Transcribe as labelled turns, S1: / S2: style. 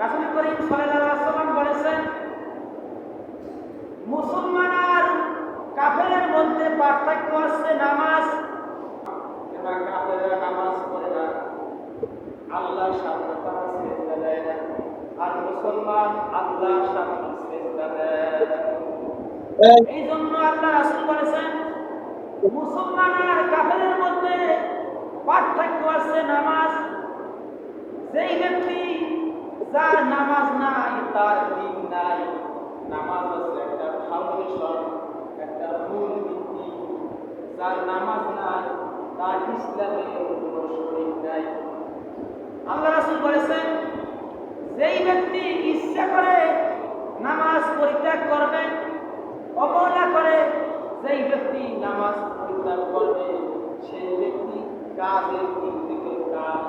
S1: রাসূল করিম সাল্লাল্লাহু আলাইহি ওয়াসাল্লাম বলেছেন মুসলমান আর কাফেরের মধ্যে পার্থক্য আছে নামাজ। নামাজ পড়ে না আল্লাহর সামনে তারা সেজদা দেয় না। আর মুসলমান আল্লাহর সামনে সেজদা দেয় এই জন্য আল্লাহ রাসূল বলেছেন মুসলমান আর কাফেরের মধ্যে পার্থক্য আছে নামাজ যেই ব্যক্তি যার নামাজ নাই, তার দিন নাই। নামাজ হচ্ছে একটা ফাউন্ডেশন, একটা মূল ভিত্তি। যার নামাজ নাই, তার ইসলামে কোনো শরীর নাই। আল্লাহ রাসূল বলেছেন, যেই ব্যক্তি ইচ্ছা করে নামাজ পরিত্যাগ করবে, অবহেলা করে, যেই ব্যক্তি নামাজ পরিত্যাগ করবে, সেই ব্যক্তি কাজের দিক থেকে কাফের